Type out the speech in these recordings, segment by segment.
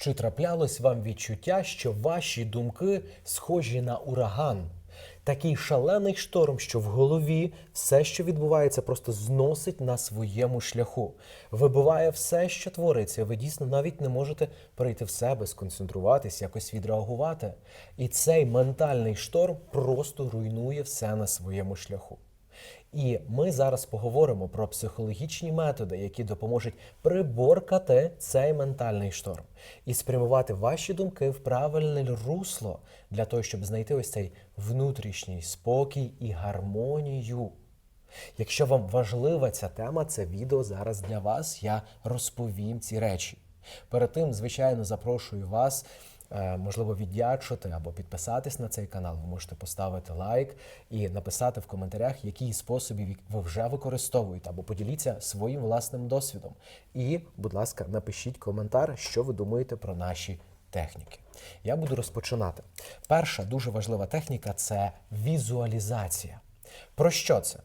Чи траплялось вам відчуття, що ваші думки схожі на ураган? Такий шалений шторм, що в голові все, що відбувається, просто зносить на своєму шляху. Вибиває все, що твориться. Ви дійсно навіть не можете прийти в себе, сконцентруватись, якось відреагувати. І цей ментальний шторм просто руйнує все на своєму шляху. І ми зараз поговоримо про психологічні методи, які допоможуть приборкати цей ментальний шторм і спрямувати ваші думки в правильне русло для того, щоб знайти ось цей внутрішній спокій і гармонію. Якщо вам важлива ця тема, це відео зараз для вас. Я розповім ці речі. Перед тим, звичайно, запрошую вас можливо, віддячити або підписатись на цей канал. Ви можете поставити лайк і написати в коментарях, які способи ви вже використовуєте, або поділіться своїм власним досвідом. І, будь ласка, напишіть коментар, що ви думаєте про наші техніки. Я буду розпочинати. Перша дуже важлива техніка це візуалізація. Про що це?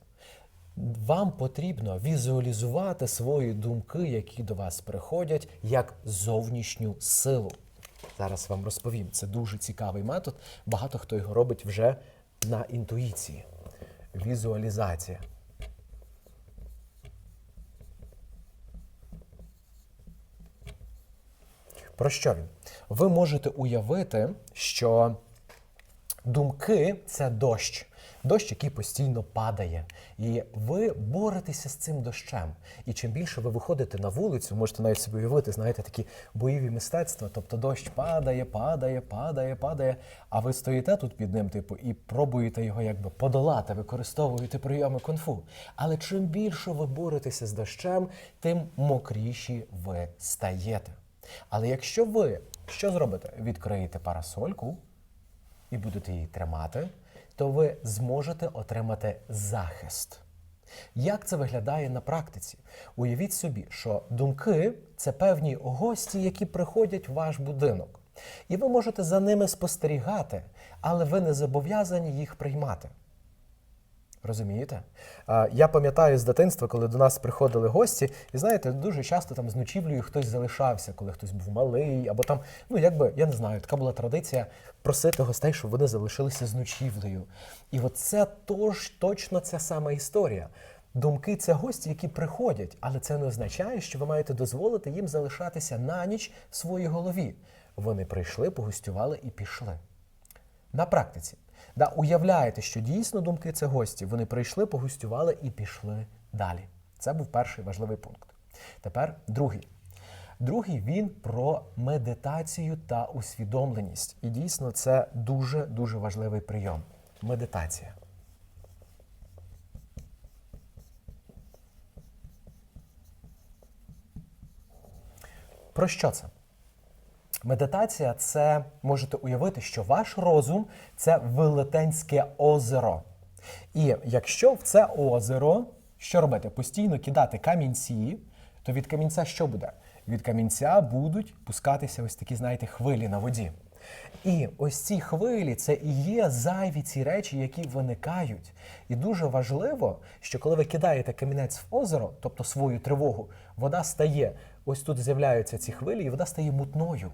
Вам потрібно візуалізувати свої думки, які до вас приходять, як зовнішню силу. Зараз вам розповім. Це дуже цікавий метод. Багато хто його робить вже на інтуїції. Візуалізація. Про що він? Ви можете уявити, що думки це дощ. Дощ, який постійно падає. І ви боретеся з цим дощем. І чим більше ви виходите на вулицю, можете навіть собі уявити, знаєте, такі бойові мистецтва. Тобто дощ падає, падає, падає, падає. А ви стоїте тут під ним, типу, і пробуєте його якби подолати, використовуєте прийоми кунг-фу. Але чим більше ви боретеся з дощем, тим мокріші ви стаєте. Але якщо ви що зробите? Відкриєте парасольку і будете її тримати, то ви зможете отримати захист. Як це виглядає на практиці? Уявіть собі, що думки це певні гості, які приходять в ваш будинок. І ви можете за ними спостерігати, але ви не зобов'язані їх приймати. Розумієте? Я пам'ятаю з дитинства, коли до нас приходили гості, і знаєте, дуже часто там з ночівлею хтось залишався, коли хтось був малий, або там, ну якби, я не знаю, така була традиція просити гостей, щоб вони залишилися з ночівлею. І от це тож точно ця сама історія. Думки це гості, які приходять, але це не означає, що ви маєте дозволити їм залишатися на ніч в своїй голові. Вони прийшли, погостювали і пішли. На практиці. Да, уявляєте, що дійсно думки це гості. Вони прийшли, погостювали і пішли далі. Це був перший важливий пункт. Тепер другий. Другий він про медитацію та усвідомленість. І дійсно це дуже дуже важливий прийом. Медитація. Про що це? Медитація це можете уявити, що ваш розум це велетенське озеро. І якщо в це озеро, що робити? Постійно кидати камінці, то від камінця що буде? Від камінця будуть пускатися ось такі, знаєте, хвилі на воді. І ось ці хвилі це і є зайві ці речі, які виникають. І дуже важливо, що коли ви кидаєте камінець в озеро, тобто свою тривогу, вода стає, ось тут з'являються ці хвилі, і вода стає мутною.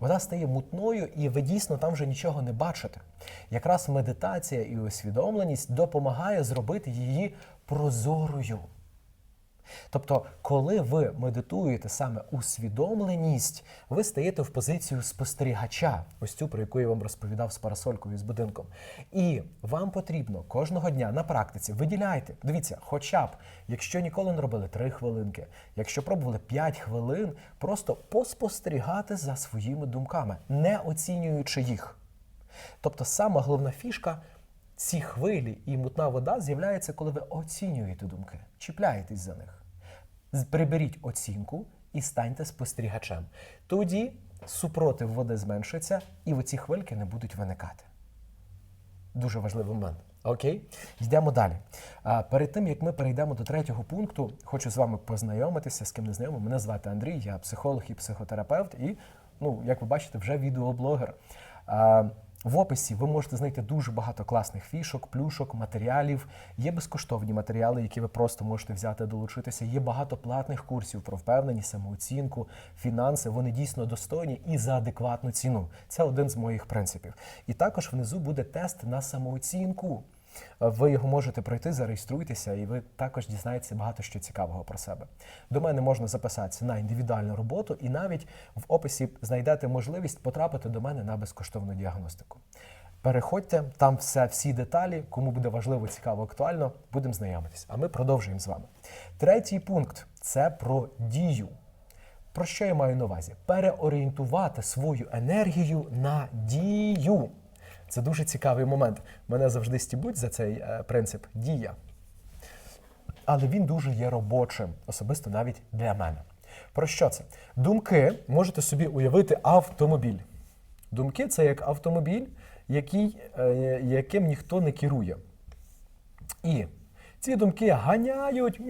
Вода стає мутною, і ви дійсно там вже нічого не бачите. Якраз медитація і усвідомленість допомагає зробити її прозорою. Тобто, коли ви медитуєте саме усвідомленість, ви стаєте в позицію спостерігача, ось цю, про яку я вам розповідав з парасолькою з будинком. І вам потрібно кожного дня на практиці виділяйте. Дивіться, хоча б, якщо ніколи не робили 3 хвилинки, якщо пробували 5 хвилин, просто поспостерігати за своїми думками, не оцінюючи їх. Тобто, сама головна фішка. Ці хвилі і мутна вода з'являється, коли ви оцінюєте думки, чіпляєтесь за них. Приберіть оцінку і станьте спостерігачем. Тоді супротив води зменшиться, і оці хвильки не будуть виникати. Дуже важливий момент. Окей, йдемо далі. А, перед тим як ми перейдемо до третього пункту, хочу з вами познайомитися, з ким не знайомий. Мене звати Андрій, я психолог і психотерапевт, і, ну, як ви бачите, вже відеоблогер. А, В описі ви можете знайти дуже багато класних фішок, плюшок, матеріалів. Є безкоштовні матеріали, які ви просто можете взяти, долучитися. Є багато платних курсів про впевненість, самооцінку, фінанси. Вони дійсно достойні і за адекватну ціну. Це один з моїх принципів. І також внизу буде тест на самооцінку. Ви його можете пройти, зареєструйтеся, і ви також дізнаєтеся багато що цікавого про себе. До мене можна записатися на індивідуальну роботу, і навіть в описі знайдете можливість потрапити до мене на безкоштовну діагностику. Переходьте, там все, всі деталі, кому буде важливо, цікаво, актуально, будемо знайомитись. А ми продовжуємо з вами. Третій пункт це про дію. Про що я маю на увазі? Переорієнтувати свою енергію на дію. Це дуже цікавий момент. Мене завжди стібуть за цей е, принцип дія. Але він дуже є робочим, особисто навіть для мене. Про що це? Думки можете собі уявити автомобіль. Думки це як автомобіль, який, е, яким ніхто не керує. І ці думки ганяють.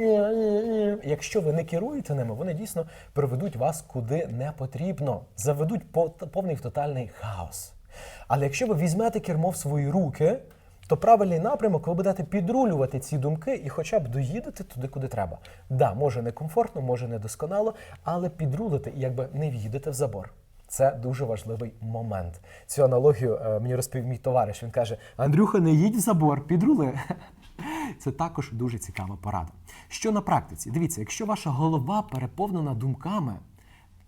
Якщо ви не керуєте ними, вони дійсно приведуть вас куди не потрібно, заведуть по- повний тотальний хаос. Але якщо ви візьмете кермо в свої руки, то правильний напрямок ви будете підрулювати ці думки і хоча б доїдете туди, куди треба. Да, може не комфортно, може не досконало, але підрулите і якби не в'їдете в забор. Це дуже важливий момент. Цю аналогію е, мені розповів мій товариш. Він каже: Андрюха, не їдь в забор, підрули. Це також дуже цікава порада. Що на практиці? Дивіться, якщо ваша голова переповнена думками,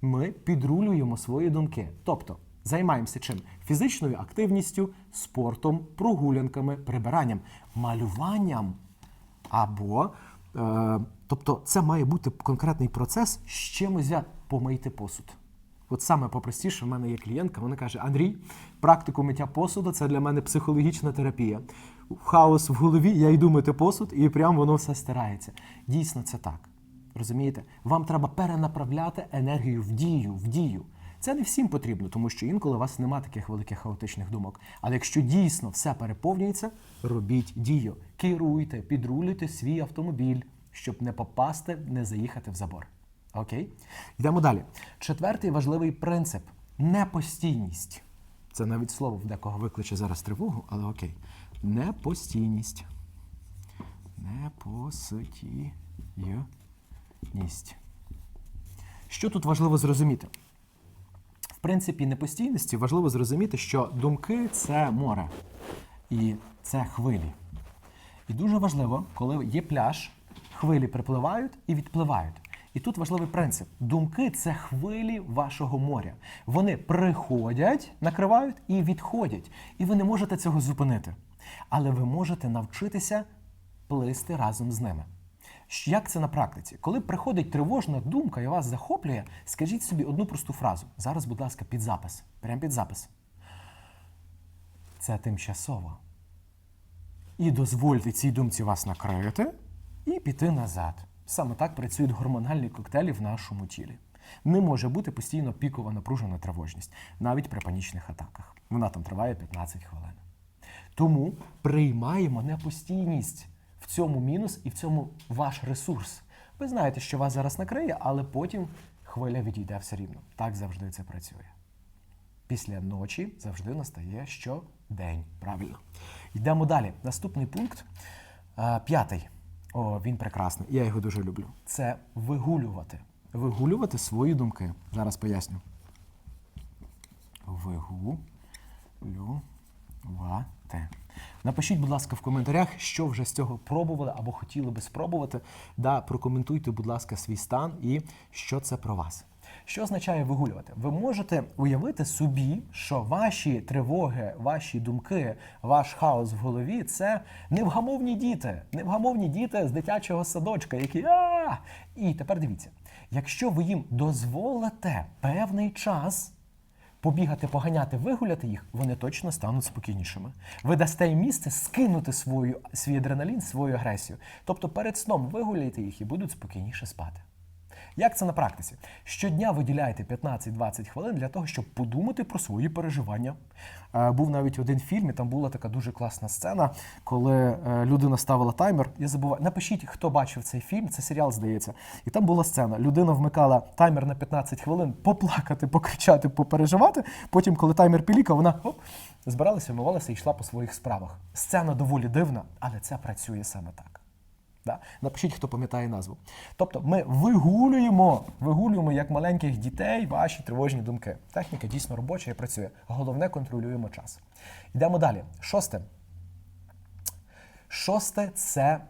ми підрулюємо свої думки. Тобто займаємося чим? Фізичною активністю, спортом, прогулянками, прибиранням, малюванням. Або, е, тобто, це має бути конкретний процес з чимось я помийте посуд. От саме попростіше, в мене є клієнтка, вона каже: Андрій, практику миття посуду це для мене психологічна терапія. Хаос в голові, я йду мити посуд, і прямо воно все стирається. Дійсно, це так. Розумієте? Вам треба перенаправляти енергію в дію, в дію. Це не всім потрібно, тому що інколи у вас немає таких великих хаотичних думок. Але якщо дійсно все переповнюється, робіть дію. Керуйте, підрулюйте свій автомобіль, щоб не попасти, не заїхати в забор. Окей? Йдемо далі. Четвертий важливий принцип непостійність. Це навіть слово в декого викличе зараз тривогу, але окей. Непостійність. Непостійність. Що тут важливо зрозуміти? Принципі, непостійності важливо зрозуміти, що думки це море і це хвилі. І дуже важливо, коли є пляж, хвилі припливають і відпливають. І тут важливий принцип: думки це хвилі вашого моря. Вони приходять, накривають і відходять. І ви не можете цього зупинити. Але ви можете навчитися плисти разом з ними. Як це на практиці? Коли приходить тривожна думка і вас захоплює, скажіть собі одну просту фразу. Зараз, будь ласка, під запис. Прямо під запис. Це тимчасово. І дозвольте цій думці вас накрити і піти назад. Саме так працюють гормональні коктейлі в нашому тілі. Не може бути постійно пікова напружена тривожність, навіть при панічних атаках. Вона там триває 15 хвилин. Тому приймаємо непостійність. В цьому мінус і в цьому ваш ресурс. Ви знаєте, що вас зараз накриє, але потім хвиля відійде все рівно. Так завжди це працює. Після ночі завжди настає щодень. Правильно. Йдемо далі. Наступний пункт п'ятий. О, він прекрасний. Я його дуже люблю. Це вигулювати. Вигулювати свої думки. Зараз поясню. Вигулювати. Напишіть, будь ласка, в коментарях, що вже з цього пробували або хотіли би спробувати. Да, прокоментуйте, будь ласка, свій стан і що це про вас. Що означає вигулювати? Ви можете уявити собі, що ваші тривоги, ваші думки, ваш хаос в голові це невгамовні діти, невгамовні діти з дитячого садочка, які а і тепер дивіться, якщо ви їм дозволите певний час побігати, поганяти, вигуляти їх, вони точно стануть спокійнішими. Ви дасте їм місце скинути свою, свій адреналін, свою агресію. Тобто перед сном вигуляйте їх і будуть спокійніше спати. Як це на практиці? Щодня виділяйте 15-20 хвилин для того, щоб подумати про свої переживання. Е, Був навіть один фільм, і там була така дуже класна сцена, коли е, людина ставила таймер. Я забуваю, напишіть, хто бачив цей фільм, це серіал, здається. І там була сцена. Людина вмикала таймер на 15 хвилин, поплакати, покричати, попереживати. Потім, коли таймер пілікав, вона оп, збиралася, вмивалася і йшла по своїх справах. Сцена доволі дивна, але це працює саме так. Да? Напишіть, хто пам'ятає назву. Тобто ми вигулюємо, вигулюємо як маленьких дітей ваші тривожні думки. Техніка дійсно робоча і працює. Головне контролюємо час. Йдемо далі. Шосте. Шосте це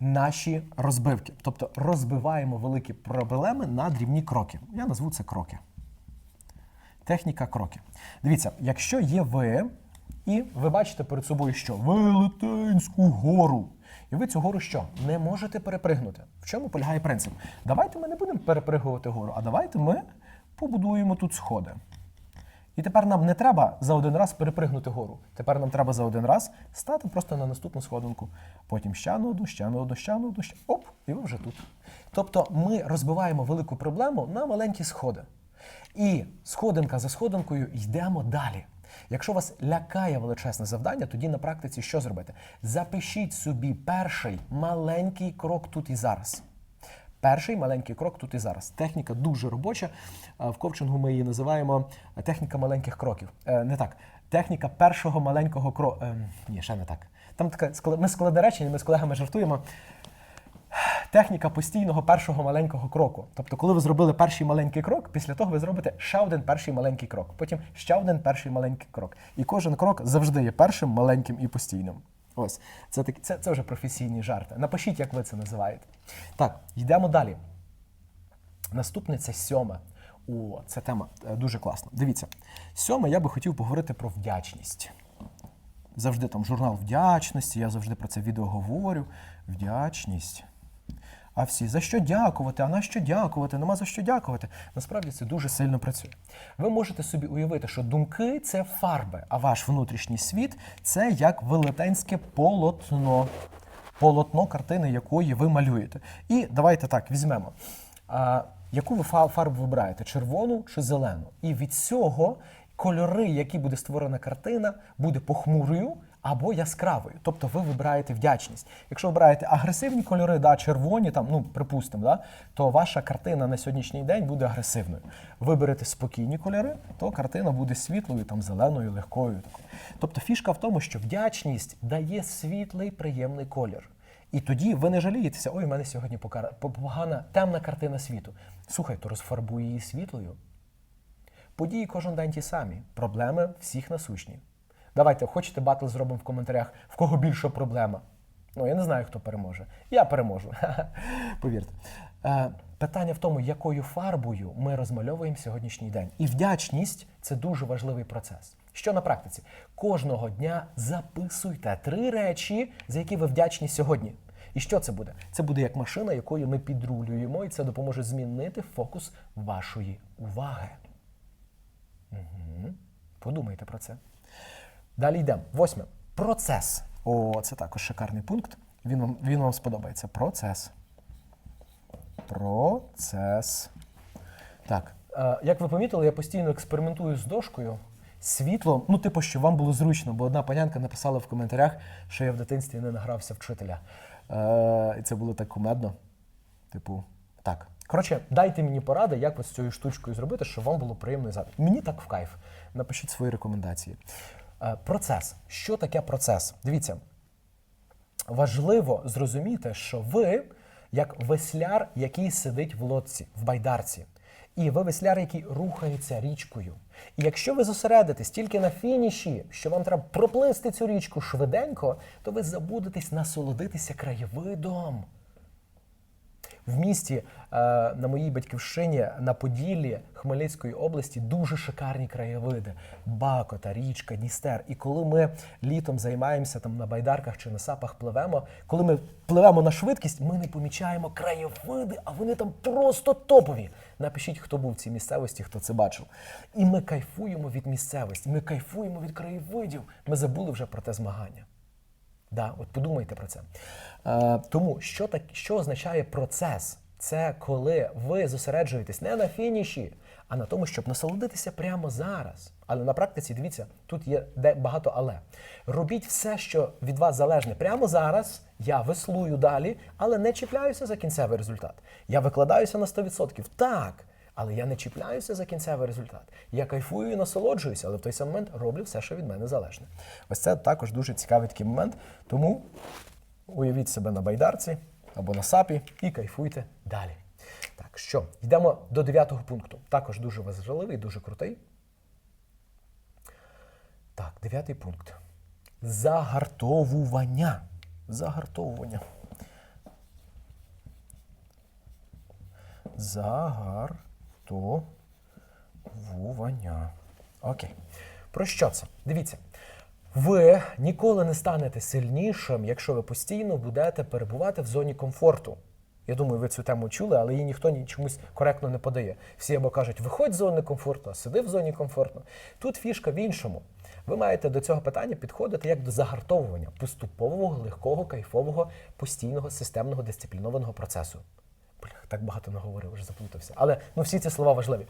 наші розбивки. Тобто розбиваємо великі проблеми на дрібні кроки. Я назву це кроки. Техніка кроки. Дивіться, якщо є ви, і ви бачите перед собою що? Велетенську гору. І ви цю гору що? Не можете перепригнути. В чому полягає принцип? Давайте ми не будемо перепригувати гору, а давайте ми побудуємо тут сходи. І тепер нам не треба за один раз перепригнути гору. Тепер нам треба за один раз стати просто на наступну сходинку. Потім ще на одну, ще на одну, ще на одну, ще оп, і ви вже тут. Тобто ми розбиваємо велику проблему на маленькі сходи. І сходинка за сходинкою йдемо далі. Якщо вас лякає величезне завдання, тоді на практиці що зробити? Запишіть собі перший маленький крок тут і зараз. Перший маленький крок тут і зараз. Техніка дуже робоча. В ковчингу ми її називаємо е, техніка маленьких кроків. Е, Не так. Техніка першого маленького кроку. Ні, ще не так. Там така ми склади речення, ми з колегами жартуємо. Техніка постійного першого маленького кроку. Тобто, коли ви зробили перший маленький крок, після того ви зробите ще один перший маленький крок, потім ще один перший маленький крок. І кожен крок завжди є першим, маленьким і постійним. Ось це такі, це, це вже професійні жарти. Напишіть, як ви це називаєте. Так, йдемо далі. Наступне це сьоме. О, ця тема е, дуже класна. Дивіться, сьоме я би хотів поговорити про вдячність. Завжди там журнал вдячності, я завжди про це відео говорю. Вдячність. А всі за що дякувати? А на що дякувати? Нема за що дякувати. Насправді це дуже сильно працює. Ви можете собі уявити, що думки це фарби, а ваш внутрішній світ це як велетенське полотно. Полотно картини, якої ви малюєте. І давайте так візьмемо. А, яку ви фарбу вибираєте? Червону чи зелену? І від цього кольори, які буде створена картина, буде похмурою або яскравою. Тобто ви вибираєте вдячність. Якщо вибираєте агресивні кольори, да, червоні, там, ну, припустимо, да, то ваша картина на сьогоднішній день буде агресивною. Виберете спокійні кольори, то картина буде світлою, там, зеленою, легкою. Тобто фішка в тому, що вдячність дає світлий, приємний колір. І тоді ви не жалієтеся, ой, у мене сьогодні погана темна картина світу. Слухай, то розфарбуй її світлою. Події кожен день ті самі. Проблеми всіх насущні. Давайте, хочете батл зробимо в коментарях, в кого більша проблема. Ну, я не знаю, хто переможе. Я переможу. Повірте. Е, питання в тому, якою фарбою ми розмальовуємо сьогоднішній день. І вдячність це дуже важливий процес. Що на практиці? Кожного дня записуйте три речі, за які ви вдячні сьогодні. І що це буде? Це буде як машина, якою ми підрулюємо, і це допоможе змінити фокус вашої уваги. Угу. Подумайте про це. Далі йдемо. Восьме. Процес. О, це також шикарний пункт. Він вам, він вам сподобається. Процес. Процес. Так. Е, як ви помітили, я постійно експериментую з дошкою. Світло, ну, типу, що вам було зручно, бо одна панянка написала в коментарях, що я в дитинстві не награвся вчителя. Е, і це було так кумедно. Типу, так. Коротше, дайте мені поради, як ось з цією штучкою зробити, щоб вам було приємно і завтра. Мені так в кайф. Напишіть свої рекомендації. Е, Процес. Що таке процес? Дивіться, важливо зрозуміти, що ви як весляр, який сидить в лодці, в байдарці. І ви весляр, який рухається річкою. І якщо ви зосередитесь тільки на фініші, що вам треба проплисти цю річку швиденько, то ви забудетесь насолодитися краєвидом. В місті е, на моїй батьківщині на Поділлі Хмельницької області дуже шикарні краєвиди. Бакота, річка, Дністер. І коли ми літом займаємося там на байдарках чи на сапах пливемо, коли ми пливемо на швидкість, ми не помічаємо краєвиди, а вони там просто топові. Напишіть, хто був в цій місцевості, хто це бачив. І ми кайфуємо від місцевості, ми кайфуємо від краєвидів. Ми забули вже про те змагання. Да, от подумайте про це. Е, тому що так, що означає процес? це коли ви зосереджуєтесь не на фініші, а на тому, щоб насолодитися прямо зараз. Але на практиці, дивіться, тут є де багато але. Робіть все, що від вас залежне прямо зараз. Я веслую далі, але не чіпляюся за кінцевий результат. Я викладаюся на 100%. Так. Але я не чіпляюся за кінцевий результат. Я кайфую і насолоджуюся, але в той самий момент роблю все, що від мене залежне. Ось це також дуже цікавий такий момент. Тому уявіть себе на байдарці або на сапі і кайфуйте далі. Так, що, йдемо до дев'ятого пункту. Також дуже важливий, дуже крутий. Так, дев'ятий пункт. Загартовування. Загартовування. Загартовування. Окей. Про що це? Дивіться. Ви ніколи не станете сильнішим, якщо ви постійно будете перебувати в зоні комфорту. Я думаю, ви цю тему чули, але її ніхто ні чомусь коректно не подає. Всі або кажуть, виходь з зони комфорту, а сиди в зоні комфорту. Тут фішка в іншому. Ви маєте до цього питання підходити як до загартовування поступового, легкого, кайфового, постійного, системного, дисциплінованого процесу. Так багато наговорив, вже заплутався. Але ну, всі ці слова важливі.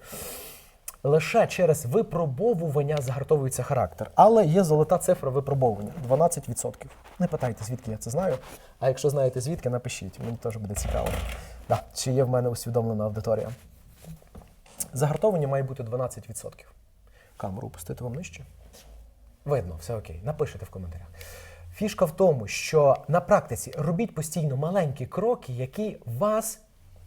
Лише через випробовування загартовується характер. Але є золота цифра випробовування 12%. Не питайте, звідки я це знаю. А якщо знаєте звідки, напишіть. Мені теж буде цікаво. Да, чи є в мене усвідомлена аудиторія. Загартовування має бути 12%. Камеру опустити вам нижче. Видно, все окей. Напишите в коментарях. Фішка в тому, що на практиці робіть постійно маленькі кроки, які вас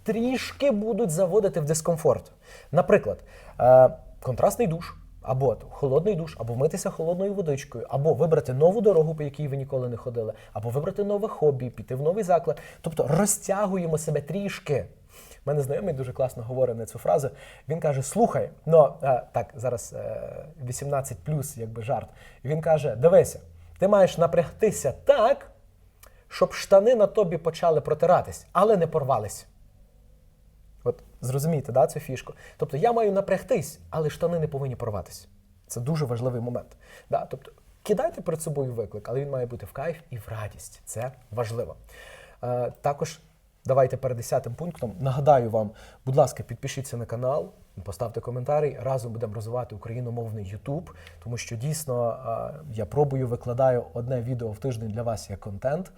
трішки будуть заводити в дискомфорт. Наприклад, е, контрастний душ, або холодний душ, або вмитися холодною водичкою, або вибрати нову дорогу, по якій ви ніколи не ходили, або вибрати нове хобі, піти в новий заклад. Тобто розтягуємо себе трішки. У мене знайомий дуже класно говорить на цю фразу. Він каже: Слухай, ну е, так, зараз е, 18 якби жарт. Він каже: Дивися, ти маєш напрягтися так, щоб штани на тобі почали протиратись, але не порвались. Зрозумієте, да, цю фішку. Тобто я маю напрягтись, але штани не повинні порватися. Це дуже важливий момент. Да? Тобто кидайте перед собою виклик, але він має бути в кайф і в радість. Це важливо. Е, також давайте перед десятим пунктом нагадаю вам, будь ласка, підпишіться на канал, поставте коментарі. Разом будемо розвивати україномовний YouTube, тому що дійсно я пробую викладаю одне відео в тиждень для вас як контент.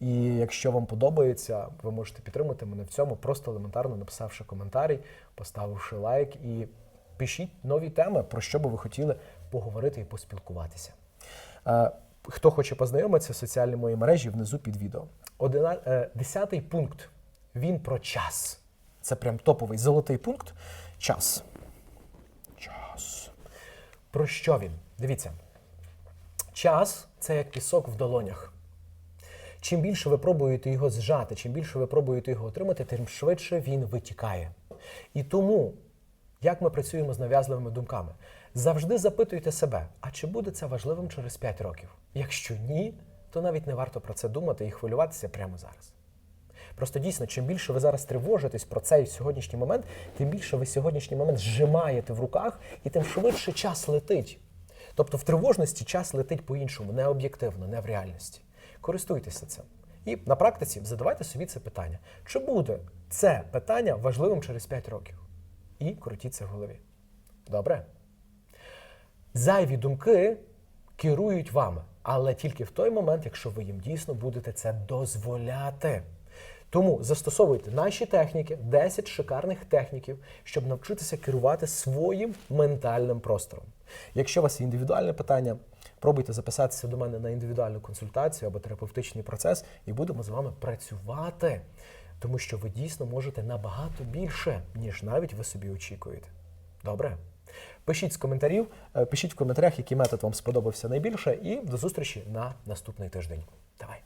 І якщо вам подобається, ви можете підтримати мене в цьому, просто елементарно написавши коментарі, поставивши лайк і пишіть нові теми, про що би ви хотіли поговорити і поспілкуватися. Хто хоче познайомитися, соціальні мої мережі внизу під відео. Е, Десятий пункт. Він про час. Це прям топовий золотий пункт. Час. Час. Про що він? Дивіться. Час це як пісок в долонях. Чим більше ви пробуєте його зжати, чим більше ви пробуєте його отримати, тим швидше він витікає. І тому, як ми працюємо з нав'язливими думками, завжди запитуйте себе, а чи буде це важливим через 5 років? Якщо ні, то навіть не варто про це думати і хвилюватися прямо зараз. Просто дійсно, чим більше ви зараз тривожитесь про цей сьогоднішній момент, тим більше ви сьогоднішній момент зжимаєте в руках, і тим швидше час летить. Тобто в тривожності час летить по-іншому, не об'єктивно, не в реальності. Користуйтеся цим. І на практиці задавайте собі це питання: чи буде це питання важливим через 5 років? І крутіть це в голові. Добре? Зайві думки керують вами, але тільки в той момент, якщо ви їм дійсно будете це дозволяти. Тому застосовуйте наші техніки, 10 шикарних техніків, щоб навчитися керувати своїм ментальним простором. Якщо у вас є індивідуальне питання, пробуйте записатися до мене на індивідуальну консультацію або терапевтичний процес, і будемо з вами працювати, тому що ви дійсно можете набагато більше, ніж навіть ви собі очікуєте. Добре? Пишіть з коментарів, е, пишіть в коментарях, який метод вам сподобався найбільше, і до зустрічі на наступний тиждень. Давай!